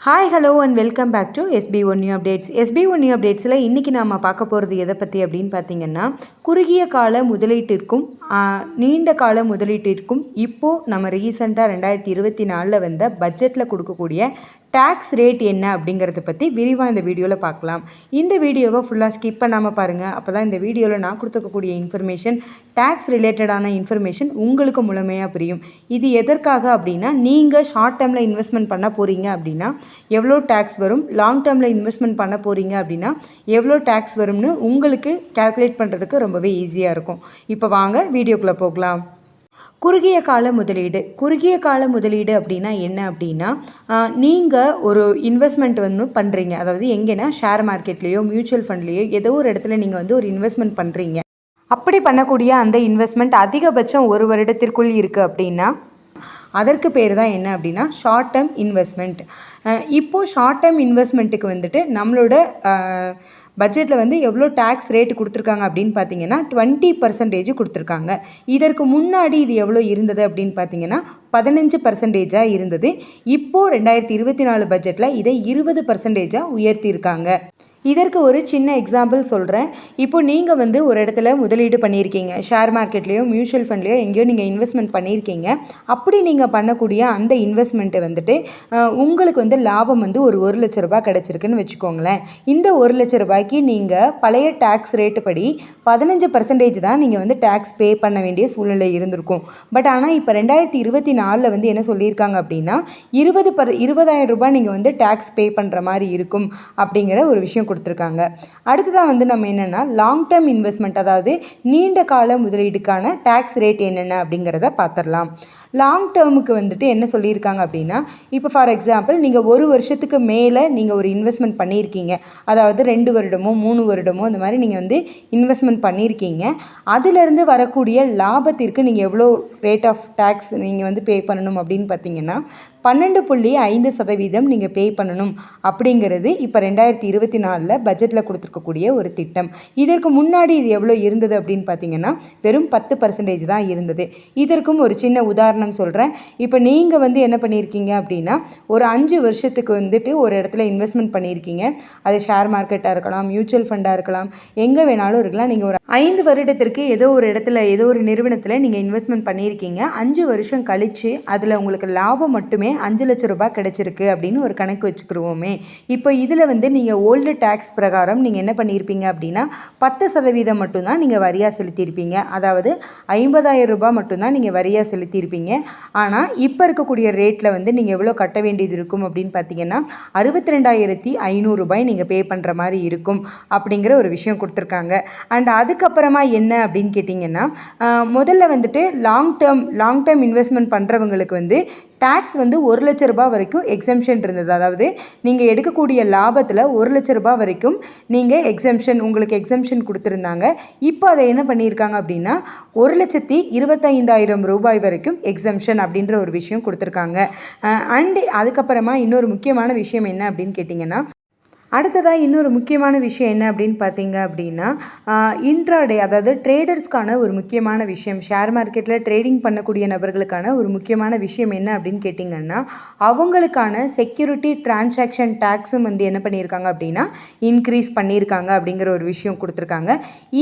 Hi hello and welcome back to SP one new updates SP one new அப்டேட்ஸில் இன்றைக்கி நாம் பார்க்க போகிறது எதை பற்றி அப்படின்னு பார்த்தீங்கன்னா குறுகிய கால முதலீட்டிற்கும் நீண்ட கால முதலீட்டிற்கும் இப்போது நம்ம ரீசெண்டாக ரெண்டாயிரத்தி இருபத்தி நாலில் வந்த பட்ஜெட்டில் கொடுக்கக்கூடிய டேக்ஸ் ரேட் என்ன அப்படிங்கிறத பற்றி விரிவாக இந்த வீடியோவில் பார்க்கலாம். இந்த வீடியோவை ஃபுல்லாக ஸ்கிப் பண்ணாமல் பாருங்கள் அப்போ தான் இந்த வீடியோவில் நான் கொடுத்துருக்கக்கூடிய இன்ஃபர்மேஷன் டேக்ஸ் ரிலேட்டடான இன்ஃபர்மேஷன் உங்களுக்கு முழுமையாக புரியும். இது எதற்காக அப்படின்னா நீங்கள் ஷார்ட் டேர்மில் இன்வெஸ்ட்மெண்ட் பண்ண போகிறீங்க அப்படின்னா எவ்வளோ டேக்ஸ் வரும்? லாங் டேர்மில் இன்வெஸ்ட்மெண்ட் பண்ண போகிறீங்க அப்படின்னா எவ்வளோ டேக்ஸ் வரும்னு உங்களுக்கு கால்குலேட் பண்ணுறதுக்கு ரொம்பவே ஈஸியாக இருக்கும். இப்போ வாங்க வீடியோக்குள்ளே போகலாம். குறுகிய கால முதலீடு. குறுகிய கால முதலீடு அப்படின்னா என்ன அப்படின்னா நீங்கள் ஒரு இன்வெஸ்ட்மெண்ட் வந்து பண்ணுறீங்க அதாவது எங்கேன்னா ஷேர் மார்க்கெட்லேயோ மியூச்சுவல் ஃபண்ட்லேயோ ஏதோ ஒரு இடத்துல நீங்கள் வந்து ஒரு இன்வெஸ்ட்மெண்ட் பண்ணுறீங்க அப்படி பண்ணக்கூடிய அந்த இன்வெஸ்ட்மெண்ட் அதிகபட்சம் ஒரு வருடத்திற்குள் இருக்குது அப்படின்னா அதற்கு பேர் தான் என்ன அப்படின்னா ஷார்ட் டேர்ம் இன்வெஸ்ட்மெண்ட் இப்போது ஷார்ட் டேர்ம் இன்வெஸ்ட்மெண்ட்டுக்கு வந்துட்டு நம்மளோட பட்ஜெட்டில் வந்து எவ்வளோ டேக்ஸ் ரேட்டு கொடுத்துருக்காங்க அப்படின்னு பார்த்தீங்கன்னா டுவெண்ட்டி பர்சன்டேஜ் கொடுத்துருக்காங்க. இதற்கு முன்னாடி இது எவ்வளோ இருந்தது அப்படின்னு பார்த்தீங்கன்னா பதினஞ்சு பர்சன்டேஜாக இருந்தது. இப்போது ரெண்டாயிரத்தி இருபத்தி நாலு பட்ஜெட்டில் இதை இருபது பர்சன்டேஜாக உயர்த்தியிருக்காங்க. இதற்கு ஒரு சின்ன எக்ஸாம்பிள் சொல்கிறேன் இப்போ நீங்கள் வந்து ஒரு இடத்துல முதலீடு பண்ணியிருக்கீங்க. ஷேர் மார்க்கெட்லேயோ மியூச்சுவல் ஃபண்ட்லேயோ எங்கேயோ நீங்கள் இன்வெஸ்ட்மெண்ட் பண்ணியிருக்கீங்க. அப்படி நீங்கள் பண்ணக்கூடிய அந்த இன்வெஸ்ட்மெண்ட்டை வந்துட்டு உங்களுக்கு வந்து லாபம் வந்து ஒரு ஒரு லட்ச ரூபாய் கிடச்சிருக்குன்னு வச்சுக்கோங்களேன். இந்த ஒரு லட்ச ரூபாய்க்கு நீங்கள் பழைய டேக்ஸ் ரேட்டு படி பதினஞ்சு பர்சன்டேஜ் தான் நீங்கள் வந்து டேக்ஸ் பே பண்ண வேண்டிய சூழ்நிலை இருந்திருக்கும். பட் ஆனால் இப்போ ரெண்டாயிரத்தி இருபத்தி நாலில் வந்து என்ன சொல்லியிருக்காங்க அப்படின்னா இருபது பர் இருபதாயிரம் ரூபாய் நீங்கள் வந்து டேக்ஸ் பே பண்ணுற மாதிரி இருக்கும் அப்படிங்கிற ஒரு விஷயம் கொடுத்துருக்காங்க. அடுத்ததாக வந்து நம்ம என்னென்னா லாங் டேர்ம் இன்வெஸ்ட்மெண்ட் அதாவது நீண்ட கால முதலீடுக்கான டேக்ஸ் ரேட் என்னென்ன அப்படிங்கிறத பார்த்துடலாம் லாங் டேர்முக்கு வந்துட்டு என்ன சொல்லியிருக்காங்க அப்படின்னா இப்போ ஃபார் எக்ஸாம்பிள் நீங்கள் ஒரு வருஷத்துக்கு மேலே நீங்கள் ஒரு இன்வெஸ்ட்மெண்ட் பண்ணியிருக்கீங்க. அதாவது ரெண்டு வருடமோ மூணு வருடமோ இந்த மாதிரி நீங்கள் வந்து இன்வெஸ்ட்மெண்ட் பண்ணியிருக்கீங்க. அதிலிருந்து வரக்கூடிய லாபத்திற்கு நீங்கள் எவ்வளோ ரேட் ஆஃப் டேக்ஸ் நீங்கள் வந்து பே பண்ணணும் அப்படின்னு பார்த்தீங்கன்னா பன்னெண்டு புள்ளி ஐந்து சதவீதம் நீங்கள் பே பண்ணணும் அப்படிங்கிறது இப்போ ரெண்டாயிரத்தி இருபத்தி நாலில் பட்ஜெட்டில் கொடுத்துருக்கக்கூடிய ஒரு திட்டம். இதற்கு முன்னாடி இது எவ்வளோ இருந்தது அப்படின்னு பார்த்தீங்கன்னா வெறும் பத்து பர்சன்டேஜ் தான் இருந்தது. இதற்கும் ஒரு சின்ன உதாரணம் சொல்கிறேன் இப்போ நீங்கள் வந்து என்ன பண்ணியிருக்கீங்க அப்படின்னா ஒரு அஞ்சு வருஷத்துக்கு வந்துட்டு ஒரு இடத்துல இன்வெஸ்ட்மெண்ட் பண்ணியிருக்கீங்க அது ஷேர் மார்க்கெட்டாக இருக்கலாம் மியூச்சுவல் ஃபண்டாக இருக்கலாம் எங்கே வேணாலும் இருக்கலாம். நீங்கள் ஒரு ஐந்து வருடத்திற்கு ஏதோ ஒரு இடத்துல ஏதோ ஒரு நிறுவனத்தில் நீங்கள் இன்வெஸ்ட்மெண்ட் பண்ணியிருக்கீங்க அஞ்சு வருஷம் கழித்து அதில் உங்களுக்கு லாபம் மட்டுமே அஞ்சு லட்ச ரூபாய் கிடச்சிருக்கு அப்படின்னு ஒரு கணக்கு வச்சுக்கிருவோமே. இப்போ இதில் வந்து நீங்கள் ஓல்டு டேக்ஸ் பிரகாரம் நீங்கள் என்ன பண்ணியிருப்பீங்க அப்படின்னா பத்து சதவீதம் மட்டும்தான் நீங்கள் வரியாக செலுத்தியிருப்பீங்க அதாவது ஐம்பதாயிரம் ரூபாய் மட்டும்தான் நீங்கள் வரியாக செலுத்தியிருப்பீங்க ஆனால் இப்போ இருக்கக்கூடிய ரேட்டில் வந்து நீங்கள் எவ்வளோ கட்ட வேண்டியது இருக்கும் அப்படின்னு பார்த்தீங்கன்னா அறுபத்தி ரெண்டாயிரத்தி ஐநூறுரூபாய் நீங்கள் பே பண்ணுற மாதிரி இருக்கும் அப்படிங்கிற ஒரு விஷயம் கொடுத்துருக்காங்க. அண்ட் அதுக்கப்புறமா என்ன அப்படின்னு கேட்டிங்கன்னா முதல்ல வந்துட்டு long term long term investment பண்ணுறவங்களுக்கு வந்து டேக்ஸ் வந்து ஒரு லட்ச ரூபாய் வரைக்கும் எக்ஸம்ஷன் இருந்தது. அதாவது நீங்கள் எடுக்கக்கூடிய லாபத்தில் ஒரு லட்ச ரூபாய் வரைக்கும் நீங்கள் எக்ஸம்ஷன் உங்களுக்கு எக்ஸம்ஷன் கொடுத்துருந்தாங்க. இப்போ அதை என்ன பண்ணியிருக்காங்க அப்படின்னா ஒரு லட்சத்தி இருபத்தைந்தாயிரம் ரூபாய் வரைக்கும் எக்ஸம்ஷன் அப்படின்ற ஒரு விஷயம் கொடுத்துருக்காங்க. அண்டு அதுக்கப்புறமா இன்னொரு முக்கியமான விஷயம் என்ன அப்படின்னு கேட்டிங்கன்னா அடுத்ததாக இன்னொரு முக்கியமான விஷயம் என்ன அப்படின்னு பார்த்தீங்க அப்படின்னா இன்ட்ராடே அதாவது ட்ரேடர்ஸ்க்கான ஒரு முக்கியமான விஷயம் ஷேர் மார்க்கெட்டில் ட்ரேடிங் பண்ணக்கூடிய நபர்களுக்கான ஒரு முக்கியமான விஷயம் என்ன அப்படின்னு கேட்டிங்கன்னா அவங்களுக்கான செக்யூரிட்டி டிரான்சாக்ஷன் டேக்ஸும் வந்து என்ன பண்ணியிருக்காங்க அப்படின்னா இன்க்ரீஸ் பண்ணியிருக்காங்க அப்படிங்கிற ஒரு விஷயம் கொடுத்துருக்காங்க.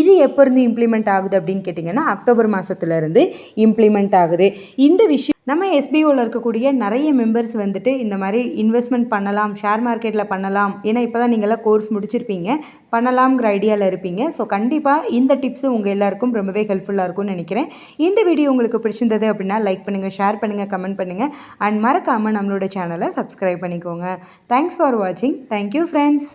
இது எப்போ இருந்து இம்ப்ளிமெண்ட் ஆகுது அப்படின்னு கேட்டிங்கன்னா அக்டோபர் மாதத்துலேருந்து இம்ப்ளிமெண்ட் ஆகுது. இந்த விஷயம் நம்ம எஸ்பிஓவில் இருக்கக்கூடிய நிறைய மெம்பர்ஸ் வந்துட்டு இந்த மாதிரி இன்வெஸ்ட்மெண்ட் பண்ணலாம் ஷேர் மார்க்கெட்டில் பண்ணலாம். ஏன்னா இப்போ தான் நீங்களாம் கோர்ஸ் முடிச்சிருப்பீங்க. பண்ணலாம்ங்கிற ஐடியாவில் இருப்பீங்க. ஸோ கண்டிப்பாக இந்த டிப்ஸு உங்கள் எல்லாருக்கும் ரொம்பவே ஹெல்ப்ஃபுல்லாக இருக்கும்னு நினைக்கிறேன். இந்த வீடியோ உங்களுக்கு பிடிச்சிருந்தது அப்படின்னா லைக் பண்ணுங்கள் ஷேர் பண்ணுங்கள் கமெண்ட் பண்ணுங்கள் அண்ட் மறக்காமல் நம்மளோட சேனலை சப்ஸ்கிரைப் பண்ணிக்கோங்க. தேங்க்ஸ் ஃபார் வாட்சிங் தேங்க்யூ ஃப்ரெண்ட்ஸ்